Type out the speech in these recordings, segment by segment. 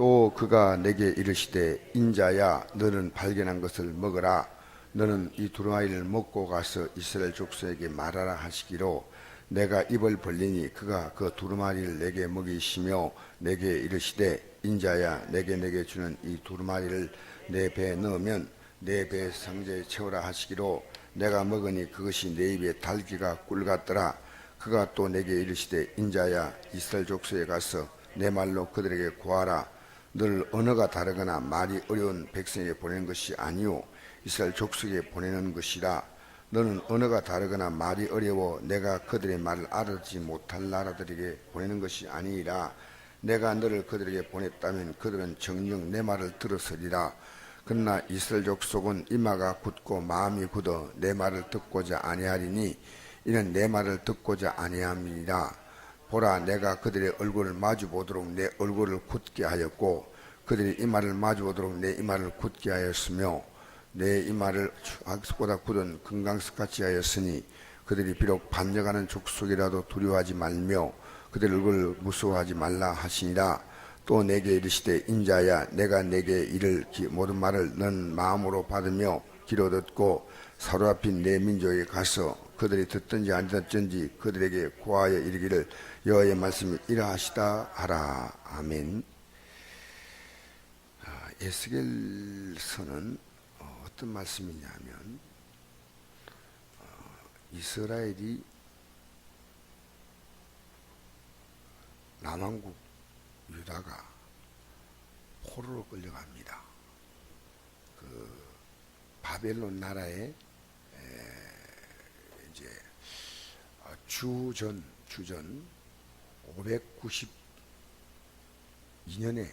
또 그가 내게 이르시되 인자야 너는 발견한 것을 먹으라. 너는 이 두루마리를 먹고 가서 이스라엘 족속에게 말하라 하시기로 내가 입을 벌리니 그가 그 두루마리를 내게 먹이시며 내게 이르시되 인자야 내게 내게 주는 이 두루마리를 내 배에 넣으면 내 배 상자에 채우라 하시기로 내가 먹으니 그것이 내 입에 달기가 꿀 같더라. 그가 또 내게 이르시되 인자야 이스라엘 족속에 가서 내 말로 그들에게 구하라 늘 언어가 다르거나 말이 어려운 백성에게 보내는 것이 아니요 이스라엘 족속에 보내는 것이라. 너는 언어가 다르거나 말이 어려워 내가 그들의 말을 알아듣지 못할 나라들에게 보내는 것이 아니라 내가 너를 그들에게 보냈다면 그들은 정녕 내 말을 들었으리라. 그러나 이스라엘 족속은 이마가 굳고 마음이 굳어 내 말을 듣고자 아니하리니 이는 내 말을 듣고자 아니함이니라 보라 내가 그들의 얼굴을 마주 보도록 내 얼굴을 굳게 하였고 그들이 이마를 마주 보도록 내 이마를 굳게 하였으며 내 이마를 악보다 굳은 금강석같이 하였으니 그들이 비록 반역하는 족속이라도 두려워하지 말며 그들 얼굴을 무서워하지 말라 하시니라. 또 내게 이르시되 인자야 내가 내게 이를 기- 모든 말을 넌 마음으로 받으며 귀로 듣고 사로잡힌 내 민족에 가서 그들이 듣든지 안 듣든지 그들에게 고하여 이르기를 여호와의 말씀이 이러하시다 하라 아멘. 아, 에스겔서는 어, 어떤 말씀이냐면 어, 이스라엘이 남왕국 유다가 포로로 끌려갑니다. 그 바벨론 나라에 에, 이제 어, 주전 주전 592년에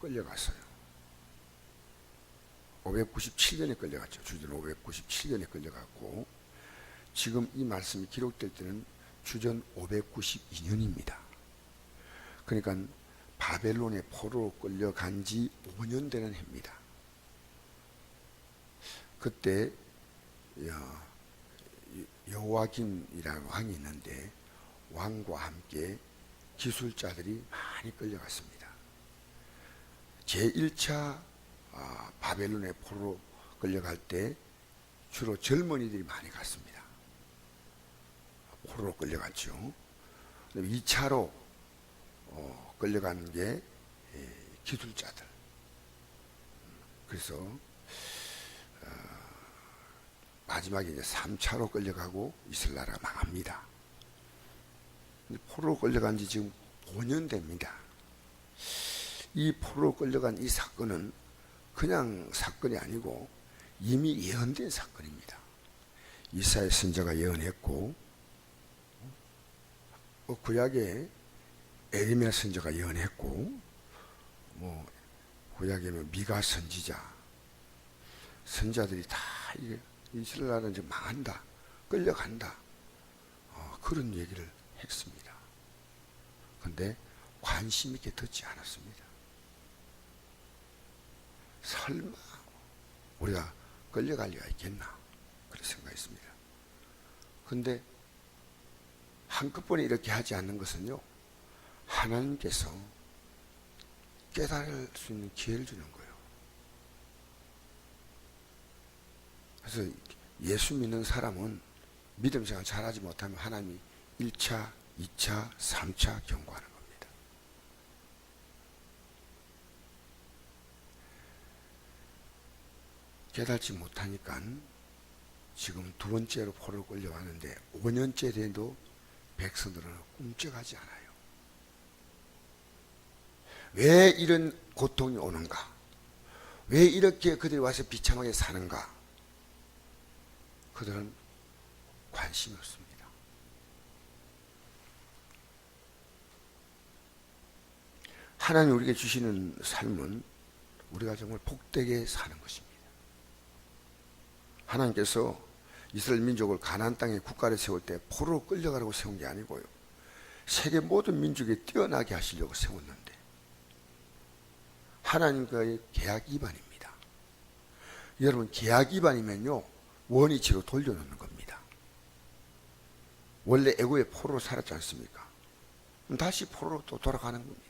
끌려갔어요. 597년에 끌려갔죠. 주전 597년에 끌려갔고 지금 이 말씀이 기록될 때는 주전 592년입니다. 그러니까 바벨론의 포로로 끌려간 지 5년 되는 해입니다. 그때 여- 여호와김이라는 왕이 있는데 왕과 함께 기술자들이 많이 끌려갔습니다. 제1차 아, 바벨론의 포로로 끌려갈 때 주로 젊은이들이 많이 갔습니다. 포로로 끌려갔죠. 2차로 어, 끌려가는 게 예, 기술자들. 그래서 어, 마지막에 이제 3차로 끌려가고 나라가 망합니다. 포로로 끌려간 지 지금 5년 됩니다. 이 포로로 끌려간 이 사건은 그냥 사건이 아니고 이미 예언된 사건입니다. 이사야 선자가 예언했고 어, 구약에 에리미야 선자가 예언했고 뭐 구약에는 미가 선지자 선자들이 다 이게 이스라엘 나라는 이제 망한다 끌려간다 어, 그런 얘기를 했습니다. 그런데 관심 있게 듣지 않았습니다. 설마 우리가 끌려갈 리가 있겠나 그런 생각했습니다. 근데 한꺼번에 이렇게 하지 않는 것은요 하나님께서 깨달을 수 있는 기회를 주는 거예요. 그래서 예수 믿는 사람은 믿음 생활 잘하지 못하면 하나님이 1차, 2차, 3차 경고하는 겁니다. 깨닫지 못하니까 지금 두 번째로 포를 끌려왔는데 5년째 돼도 백성들은 꿈쩍하지 않아요. 왜 이런 고통이 오는가? 왜 이렇게 그들이 와서 비참하게 사는가? 그들은 관심이 없습니다. 하나님 우리에게 주시는 삶은 우리가 정말 복되게 사는 것입니다. 하나님께서 이스라엘 민족을 가나안 땅에 국가를 세울 때 포로로 끌려가라고 세운 게 아니고요. 세계 모든 민족에 뛰어나게 하시려고 세웠는데 하나님과의 계약 위반입니다. 여러분 계약 위반이면요 원위치로 돌려놓는 겁니다. 원래 애고의 포로로 살았지 않습니까? 다시 포로로 또 돌아가는 겁니다.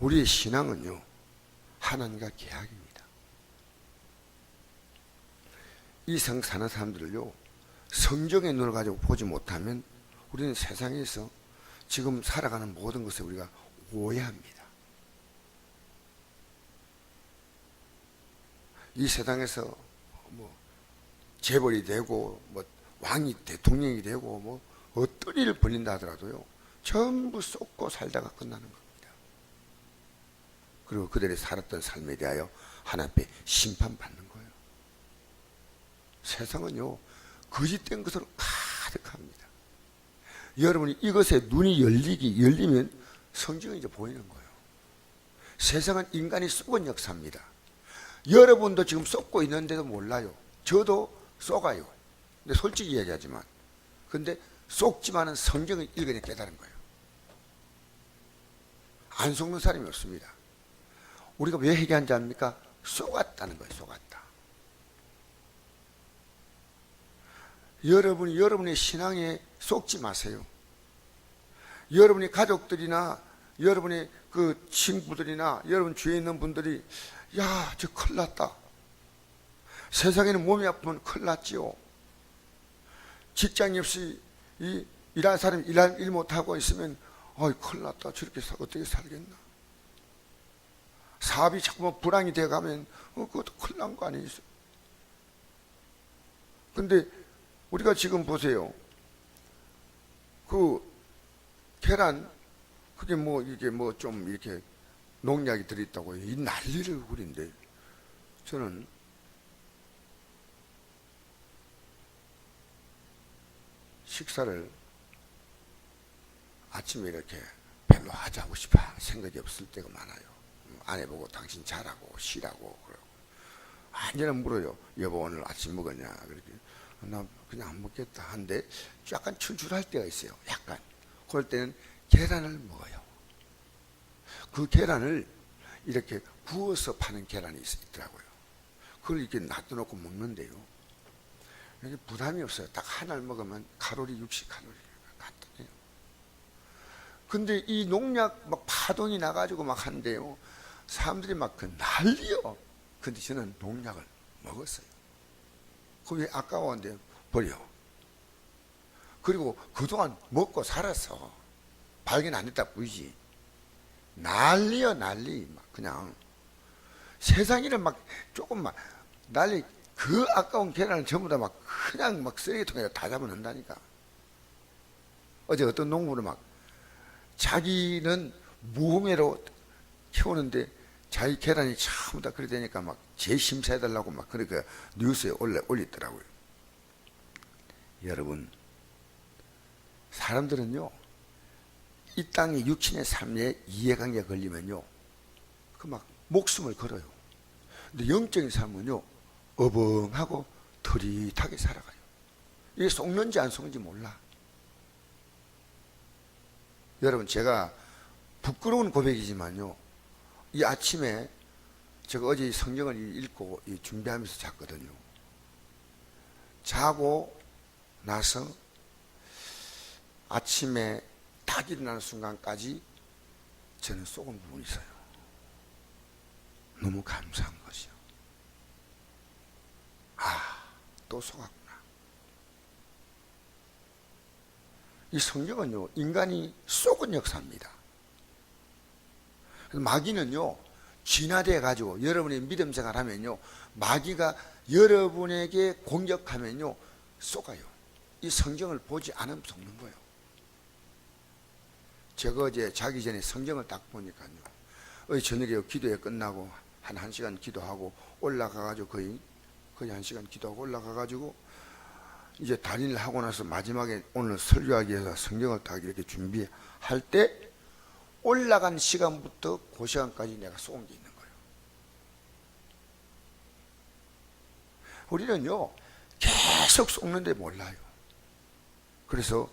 우리의 신앙은요, 하나님과 계약입니다. 이 성 사는 사람들을요, 성경의 눈을 가지고 보지 못하면 우리는 세상에서 지금 살아가는 모든 것을 우리가 오해합니다. 이 세상에서 뭐 재벌이 되고 뭐 왕이 대통령이 되고 뭐 어떤 일을 벌린다 하더라도요 전부 쏟고 살다가 끝나는 겁니다. 그리고 그들이 살았던 삶에 대하여 하나님 앞에 심판받는 거예요. 세상은요 거짓된 것으로 가득합니다. 여러분이 이것에 눈이 열리기 열리면 성경이 이제 보이는 거예요. 세상은 인간이 속은 역사입니다. 여러분도 지금 쏟고 있는데도 몰라요. 저도 쏟아요. 근데 솔직히 이야기하지만. 근데 쏟지만은 성경을 읽으니 깨달은 거예요. 안 속는 사람이 없습니다. 우리가 왜 회개한지 압니까? 쏟았다는 거예요, 쏟았다. 여러분이 여러분의 신앙에 속지 마세요. 여러분의 가족들이나 여러분의 그 친구들이나 여러분 주위에 있는 분들이 야, 저 큰일 났다. 세상에는 몸이 아프면 큰일 났지요. 직장이 없이 이 일하는 사람이 일할 일 못하고 있으면 어이 큰일 났다. 저렇게 사, 어떻게 살겠나. 사업이 자꾸만 불황이 돼가면 어, 그것도 큰일 난 거 아니겠어요. 근데 우리가 지금 보세요. 그 계란 그게 뭐 이게 뭐 좀 이렇게 농약이 들어있다고 이 난리를 부린데 저는 식사를 아침에 이렇게 별로 하자고 싶어 생각이 없을 때가 많아요. 아내 보고 당신 잘하고 쉬라고 그러고 완전히 물어요. 여보 오늘 아침 먹었냐? 그렇게 나 그냥 안 먹겠다 한데 약간 출출할 때가 있어요. 약간 그럴 때는 계란을 먹어요. 그 계란을 이렇게 부어서 파는 계란이 있- 있더라고요. 그걸 이렇게 놔둬놓고 먹는데요. 이게 부담이 없어요. 딱 하나를 먹으면 칼로리 60칼로리 간단해요. 근데 이 농약 막 파동이 나가지고 막 한대요. 사람들이 막 그 난리요. 근데 저는 농약을 먹었어요. 그게 아까웠는데 버려. 그리고 그동안 먹고 살아서 발견 안 됐다 보이지. 난리요 난리 막 그냥 세상 일을 막 조금 막 난리 그 아까운 계란을 전부 다 막 그냥 막 쓰레기통에 다 잡아넣는다니까 어제 어떤 농부는 막 자기는 무홍해로 키우는데 자기 계란이 전부 다 그래 되니까 막 재심사해달라고 막 그렇게 뉴스에 올려 올리더라고요 여러분 사람들은요 이 땅의 육신의 삶에 이해관계가 걸리면요, 그 막 목숨을 걸어요. 근데 영적인 삶은요, 어벙하고 터릿하게 살아가요. 이게 속는지 안 속는지 몰라. 여러분, 제가 부끄러운 고백이지만요, 이 아침에 제가 어제 성경을 읽고 준비하면서 잤거든요. 자고 나서 아침에 딱 일어나는 순간까지 저는 쏘은 부분이 있어요. 너무 감사한 것이요. 아, 또 속았구나. 이 성경은요, 인간이 쏘은 역사입니다. 마귀는요, 진화돼 가지고 여러분의 믿음 생활 하면요, 마귀가 여러분에게 공격하면요, 쏘가요. 이 성경을 보지 않으면 속는 거예요. 제가 어제 자기 전에 성경을 딱 보니까요. 어제 저녁에 기도회 끝나고 한 1시간 기도하고 올라가가지고 거의, 거의 1시간 기도하고 올라가가지고 이제 단일을 하고 나서 마지막에 오늘 설교하기 위해서 성경을 딱 이렇게 준비할 때 올라간 시간부터 그 시간까지 내가 쏘은 게 있는 거예요. 우리는요, 계속 쏘는데 몰라요. 그래서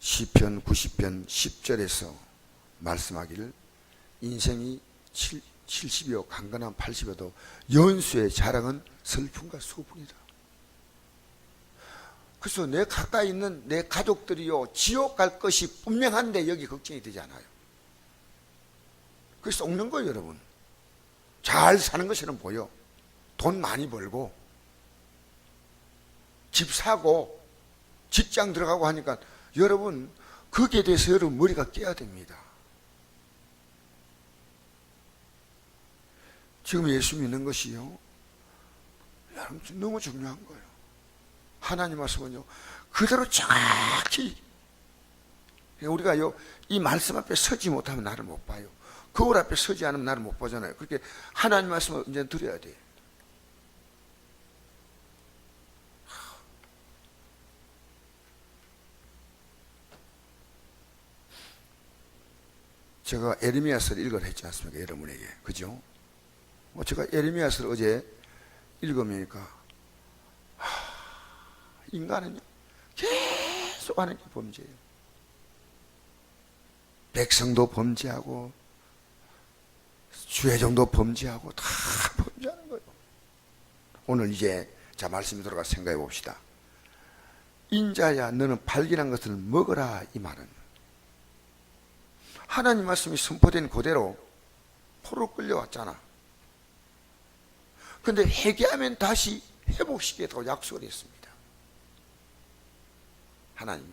시편 90편 10절에서 말씀하기를 인생이 7, 70여 강건한 80여도 연수의 자랑은 슬픔과 수고뿐이다. 그래서 내 가까이 있는 내 가족들이요 지옥 갈 것이 분명한데 여기 걱정이 되지 않아요. 그래서 속는 거예요, 여러분. 잘 사는 것처럼 보여. 돈 많이 벌고, 집 사고, 직장 들어가고 하니까 여러분, 거기에 대해서 여러분 머리가 깨야 됩니다. 지금 예수 믿는 것이요. 여러분, 너무 중요한 거예요. 하나님 말씀은요, 그대로 정확히 우리가 요, 이 말씀 앞에 서지 못하면 나를 못 봐요. 거울 앞에 서지 않으면 나를 못 보잖아요. 그렇게 하나님 말씀을 이제 드려야 돼요. 제가 에르미야서를 읽으라 했지 않습니까? 여러분에게. 그죠? 뭐 제가 에르미야서를 어제 읽으니까 하, 인간은요 계속 하는 게 범죄예요. 백성도 범죄하고 주회정도 범죄하고 다 범죄하는 거예요. 오늘 이제 자 말씀이 돌아가 생각해 봅시다. 인자야 너는 발견한 것을 먹어라 이 말은 하나님 말씀이 선포된 그대로 포로 끌려왔잖아. 근데 회개하면 다시 회복시키겠다고 약속을 했습니다. 하나님.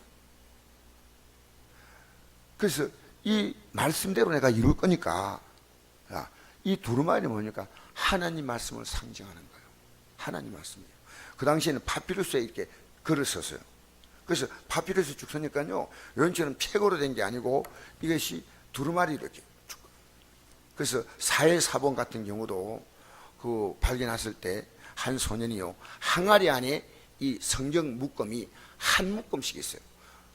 그래서 이 말씀대로 내가 이룰 거니까 야, 이 두루마리 뭐니까 하나님 말씀을 상징하는 거예요. 하나님 말씀이에요. 그 당시에는 파피루스에 이렇게 글을 썼어요. 그래서 파피루스 쭉 서니까요. 연처럼 팩으로 된 게 아니고 이것이 두루마리 이렇게 쭉. 그래서 사회사본 같은 경우도 그 발견했을 때 한 소년이요. 항아리 안에 이 성경 묶음이 한 묶음씩 있어요.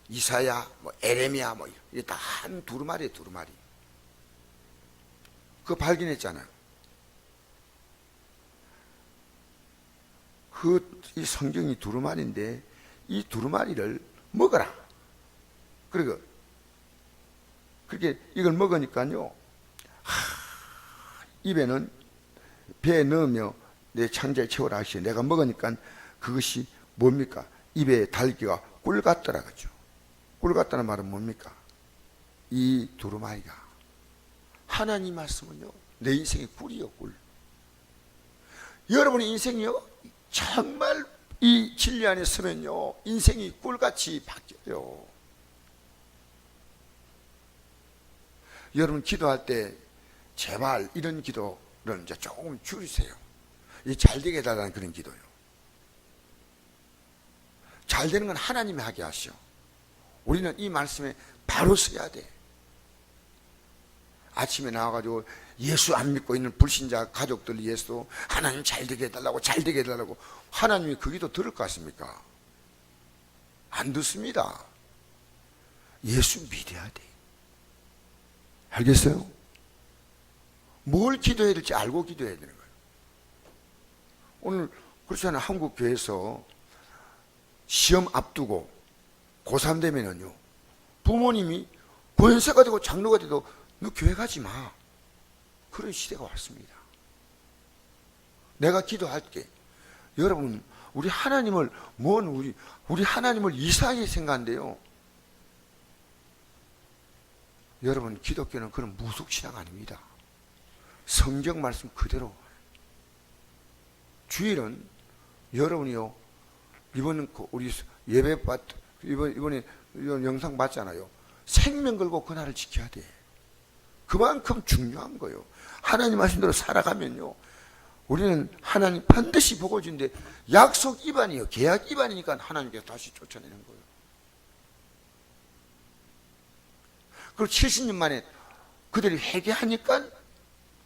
이사야, 뭐 에레미야, 뭐 이게 다 한 두루마리 두루마리. 그거 발견했잖아요. 그 이 성경이 두루마리인데 이 두루마리를 먹어라. 그리고 그렇게 이걸 먹으니까요. 하, 입에는 배에 넣으며 내 창자에 채워라 하시 내가 먹으니까 그것이 뭡니까? 입에 달기가 꿀 같더라 그죠. 꿀 같다는 말은 뭡니까? 이 두루마리가 하나님 말씀은요 내 인생의 꿀이요 꿀. 여러분의 인생이요 정말 이 진리 안에 서면요 인생이 꿀같이 바뀌어요. 여러분 기도할 때 제발 이런 기도를 이제 조금 줄이세요. 이 잘 되게 해달라는 그런 기도요. 잘 되는 건 하나님이 하게 하시오. 우리는 이 말씀에 바로 서야 돼. 아침에 나와가지고 예수 안 믿고 있는 불신자 가족들 위해서 하나님 잘 되게 해달라고 잘 되게 해달라고 하나님이 그 기도 들을 것 같습니까? 안 듣습니다. 예수 믿어야 돼. 알겠어요? 뭘 기도해야 될지 알고 기도해야 되는 거예요. 오늘 그렇잖아요. 한국 교회에서 시험 앞두고 고3 되면은요. 부모님이 권세가 되고 장로가 돼도 너 교회 가지 마. 그런 시대가 왔습니다. 내가 기도할게. 여러분, 우리 하나님을, 뭔 우리, 우리 하나님을 이상하게 생각한대요. 여러분, 기독교는 그런 무속신앙 아닙니다. 성경 말씀 그대로. 주일은 여러분이요, 이번 그 우리 예배 받, 이번, 이번에 영상 봤잖아요. 생명 걸고 그날을 지켜야 돼. 그만큼 중요한 거예요. 하나님 말씀대로 살아가면요. 우리는 하나님 반드시 복을 준데 약속 위반이요. 계약 위반이니까 하나님께서 다시 쫓아내는 거예요. 그리고 70년 만에 그들이 회개하니까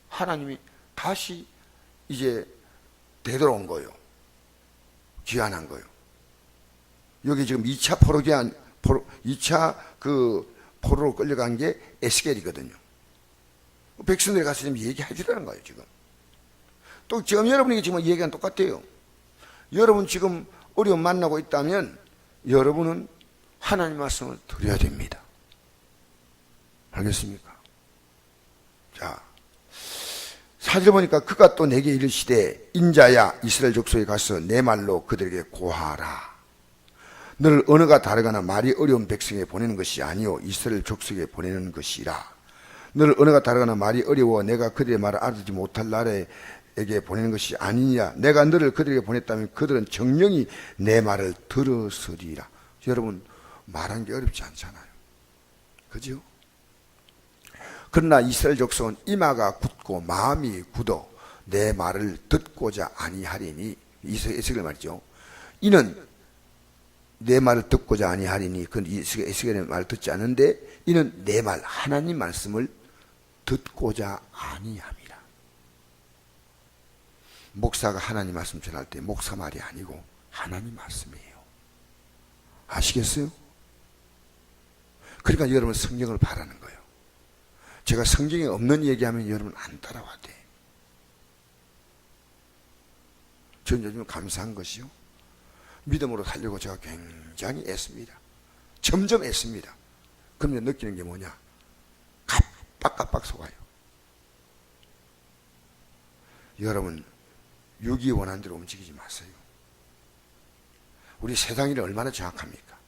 하나님이 다시 이제 되돌아온 거예요. 귀환한 거예요. 여기 지금 2차 포로 귀환, 포로, 2차 그 포로로 끌려간 게 에스겔이거든요. 백성들이 가서 지금 얘기해 주라는 거예요, 지금. 또 지금 여러분이 지금 얘기가 똑같아요. 여러분 지금 어려움 만나고 있다면 여러분은 하나님 말씀을 드려야 됩니다. 알겠습니까? 자, 사절 보니까 그가 또 내게 이르시되 인자야 이스라엘 족속에 가서 내 말로 그들에게 고하라. 너를 언어가 다르거나 말이 어려운 백성에 보내는 것이 아니요 이스라엘 족속에 보내는 것이라. 너를 언어가 다르거나 말이 어려워. 내가 그들의 말을 알아듣지 못할 나라에게 보내는 것이 아니냐. 내가 너를 그들에게 보냈다면 그들은 정령이 내 말을 들었으리라. 여러분 말하는 게 어렵지 않잖아요. 그죠? 그러나 이스라엘 족속은 이마가 굳고 마음이 굳어 내 말을 듣고자 아니하리니 이스라엘 말이죠. 이는 내 말을 듣고자 아니하리니 그건 이스라엘의 말을 듣지 않는데 이는 내 말 하나님 말씀을 듣고자 아니함이라. 목사가 하나님 말씀 전할 때 목사 말이 아니고 하나님 말씀이에요. 아시겠어요? 그러니까 여러분 성경을 바라는 거예요. 제가 성경에 없는 얘기하면 여러분 안 따라와 돼. 저는 요즘 감사한 것이요. 믿음으로 살려고 제가 굉장히 애씁니다. 점점 애씁니다. 그러면 느끼는 게 뭐냐? 깜빡깜빡 속아요. 여러분, 육이 원하는 대로 움직이지 마세요. 우리 세상일이 얼마나 정확합니까?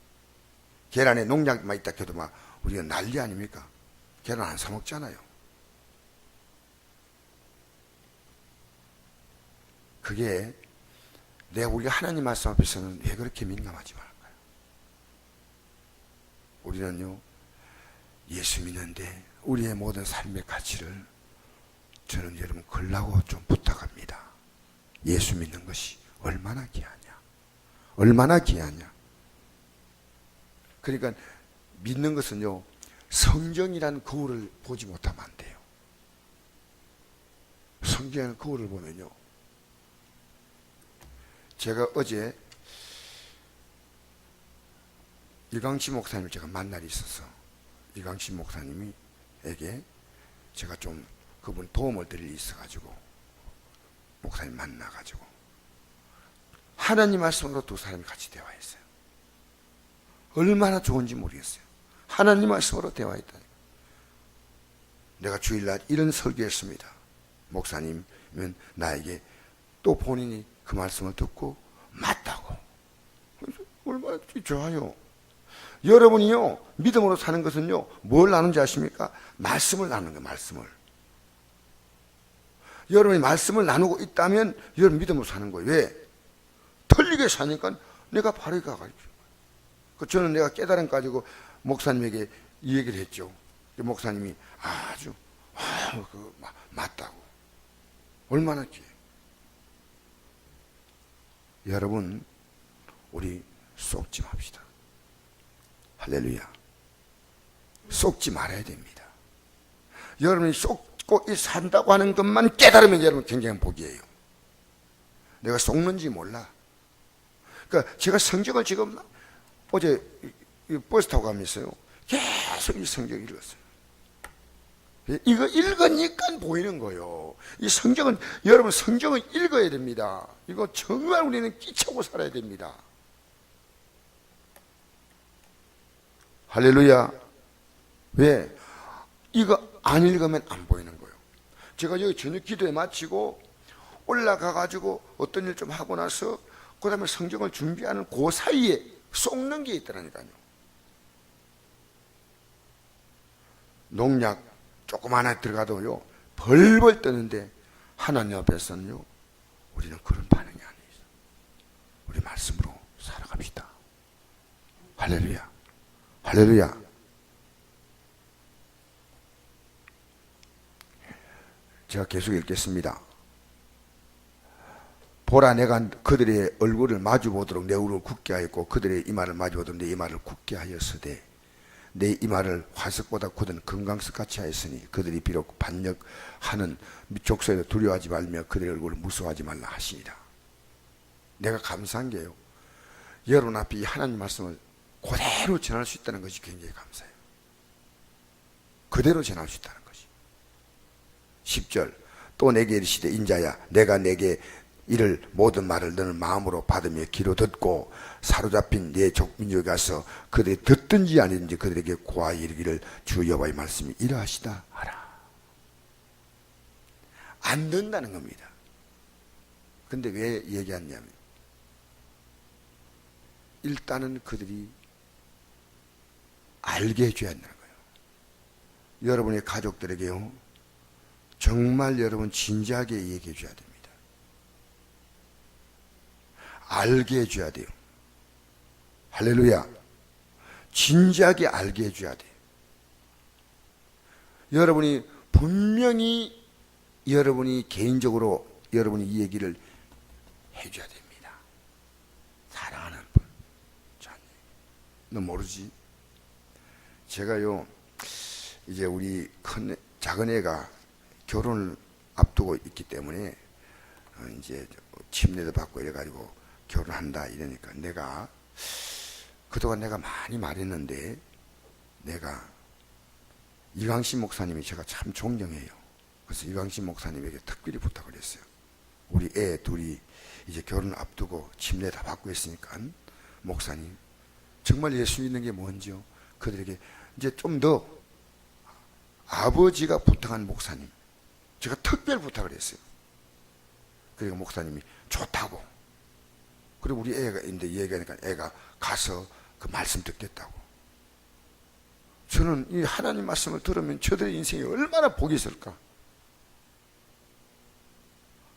계란에 농약만 있다 해도 막 우리가 난리 아닙니까? 계란 안 사먹잖아요. 그게 내 우리가 하나님 말씀 앞에서는 왜 그렇게 민감하지 말까요? 우리는요, 예수 믿는데 우리의 모든 삶의 가치를 저는 여러분 걸라고 좀 부탁합니다. 예수 믿는 것이 얼마나 귀하냐. 얼마나 귀하냐. 그러니까 믿는 것은요, 성경이라는 거울을 보지 못하면 안 돼요. 성경이라는 거울을 보면요, 제가 어제 이강시 목사님을 제가 만날 있어서 이강시 목사님이 에게 제가 좀 그분 도움을 드릴 일이 있어가지고 목사님 만나가지고 하나님 말씀으로 두 사람이 같이 대화했어요. 얼마나 좋은지 모르겠어요. 하나님 말씀으로 대화했다니. 내가 주일날 이런 설교했습니다. 목사님은 나에게 또 본인이 그 말씀을 듣고 맞다고. 얼마나 좋아요. 여러분이요 믿음으로 사는 것은요 뭘 나누는지 아십니까? 말씀을 나누는 거예요. 말씀을. 여러분이 말씀을 나누고 있다면 여러분 믿음으로 사는 거예요. 왜? 틀리게 사니까 내가 바르게 가가지고. 그 저는 내가 깨달음 가지고 목사님에게 이 얘기를 했죠. 목사님이 아주 아, 그 맞다고. 얼마나 귀해. 여러분, 우리 쏙지 맙시다. 할렐루야. 쏙지 말아야 됩니다. 여러분이 쏙고 산다고 하는 것만 깨달으면 여러분 굉장히 복이에요. 내가 속는지 몰라. 그러니까 제가 성경을 지금 어제 버스 타고 가면서요. 계속 이 성경 읽었어요. 이거 읽으니까 보이는 거예요. 이 성경은, 여러분 성경을 읽어야 됩니다. 이거 정말 우리는 끼쳐고 살아야 됩니다. 할렐루야. 왜? 이거 안 읽으면 안 보이는 거예요. 제가 여기 저녁 기도에 마치고 올라가가지고 어떤 일 좀 하고 나서 그 다음에 성경을 준비하는 그 사이에 쏙는 게 있더라니까요. 농약 하나 들어가도요, 벌벌 뜨는데 하나님 앞에서는요, 우리는 그런 반응이 아니에요. 우리 말씀으로 살아갑시다. 할렐루야. 할렐루야. 제가 계속 읽겠습니다. 보라 내가 그들의 얼굴을 마주 보도록 내 얼굴을 굳게 하였고 그들의 이마를 마주 보도록 내 이마를 굳게 하였으되 내 이마를 화석보다 굳은 금강석 같이 하였으니 그들이 비록 반역하는 족속에도 두려워하지 말며 그들의 얼굴을 무서워하지 말라 하시니라. 내가 감사한 게요. 여러분 앞에 이 하나님 말씀을 그대로 전할 수 있다는 것이 굉장히 감사해요. 그대로 전할 수 있다는 것이. 10절 또 내게 이르시되 인자야 내가 내게 이를 모든 말을 너는 마음으로 받으며 귀로 듣고 사로잡힌 내 족민족에 가서 그들이 듣든지 아니든지 그들에게 고하여 이르기를 주 여호와의 말씀이 이러하시다 하라. 안 된다는 겁니다. 근데 왜 얘기하냐면 일단은 그들이 알게 해줘야 한다는 거예요. 여러분의 가족들에게요. 정말 여러분 진지하게 얘기해 줘야 됩니다. 알게 해줘야 돼요. 할렐루야. 진지하게 알게 해줘야 돼요. 여러분이 분명히 여러분이 개인적으로 여러분이 이 얘기를 해줘야 됩니다. 사랑하는 분. 너 모르지? 제가요, 이제 우리 큰, 애- 작은 애가 결혼을 앞두고 있기 때문에, 어, 이제 침례도 받고 이래가지고 결혼한다 이러니까 내가, 그동안 내가 많이 말했는데, 내가 이광신 목사님이 제가 참 존경해요. 그래서 이광신 목사님에게 특별히 부탁을 했어요. 우리 애 둘이 이제 결혼 앞두고 침례 다 받고 있으니까 목사님 정말 예수 믿는 게 뭔지요? 그들에게 이제 좀 더 아버지가 부탁한 목사님 제가 특별 부탁을 했어요. 그리고 목사님이 좋다고 그리고 우리 애가 있는데 얘기하니까 애가 가서 그 말씀 듣겠다고 저는 이 하나님 말씀을 들으면 저들의 인생이 얼마나 복이 있을까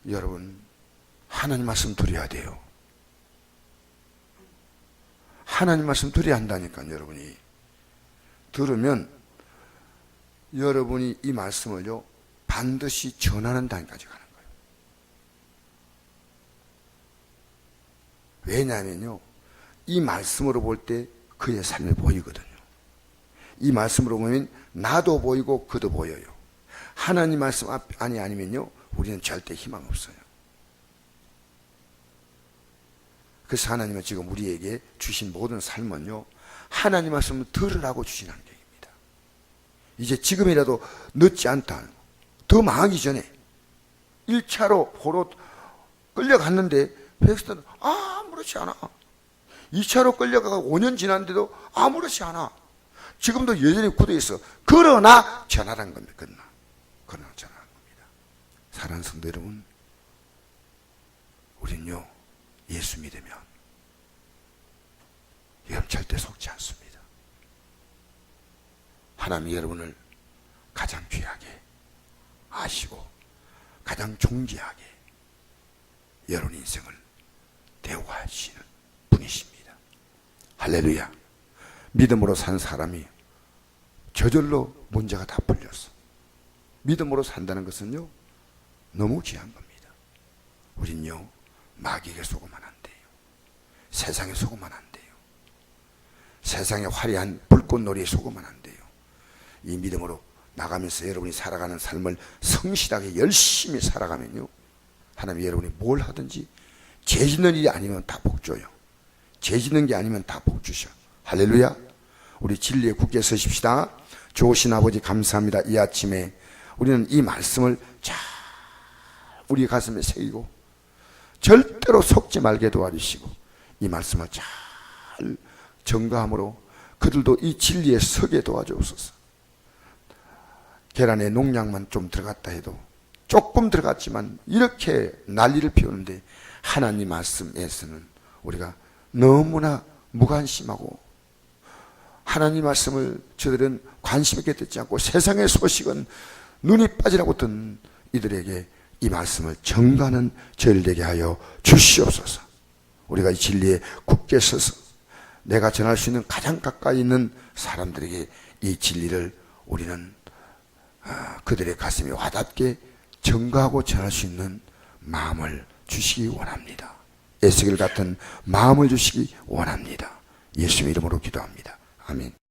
여러분 하나님 말씀 드려야 돼요. 하나님 말씀 드려야 한다니까 여러분이 들으면 여러분이 이 말씀을요 반드시 전하는 단까지 가는 거예요. 왜냐하면요 이 말씀으로 볼 때 그의 삶이 보이거든요. 이 말씀으로 보면 나도 보이고 그도 보여요. 하나님 말씀 앞 아니 아니면요 우리는 절대 희망 없어요. 그래서 하나님은 지금 우리에게 주신 모든 삶은요, 하나님 말씀을 들으라고 주신 환경입니다. 이제 지금이라도 늦지 않다. 더 망하기 전에 1차로 포로 끌려갔는데 백스터는 아무렇지 않아. 2차로 끌려가고 5년 지났는데도 아무렇지 않아. 지금도 여전히 굳어 있어. 그러나 전하란 겁니다. 그러나. 그러나 전하란 겁니다. 사랑하는 성도 여러분, 우린요, 예수 믿으면 여러분 절대 속지 않습니다. 하나님이 여러분을 가장 귀하게 아시고 가장 존귀하게 여러분 인생을 대우하시는 분이십니다. 할렐루야. 믿음으로 산 사람이 저절로 문제가 다 풀렸어. 믿음으로 산다는 것은요, 너무 귀한 겁니다. 우린요, 마귀에게 속으면 안 돼요. 세상에 속으면 안 돼요. 세상의 화려한 불꽃놀이에 속으면 안 돼요. 이 믿음으로 나가면서 여러분이 살아가는 삶을 성실하게 열심히 살아가면요. 하나님 여러분이 뭘 하든지 죄 짓는 일이 아니면 다 복줘요. 죄 짓는 게 아니면 다 복주셔. 할렐루야. 우리 진리에 굳게 서십시다. 좋으신 아버지 감사합니다. 이 아침에 우리는 이 말씀을 잘 우리 가슴에 새기고 절대로 속지 말게 도와주시고 이 말씀을 잘 정가함으로 그들도 이 진리에 서게 도와주옵소서. 계란에 농약만 좀 들어갔다 해도 조금 들어갔지만 이렇게 난리를 피우는데 하나님 말씀에서는 우리가 너무나 무관심하고 하나님 말씀을 저들은 관심 있게 듣지 않고 세상의 소식은 눈이 빠지라고 듣는 이들에게 이 말씀을 정가는 저를 되게 하여 주시옵소서. 우리가 이 진리에 굳게 서서 내가 전할 수 있는 가장 가까이 있는 사람들에게 이 진리를 우리는 아, 그들의 가슴에 와닿게 정가하고 전할 수 있는 마음을 주시기 원합니다. 에스겔 같은 마음을 주시기 원합니다. 예수 이름으로 기도합니다. 아멘.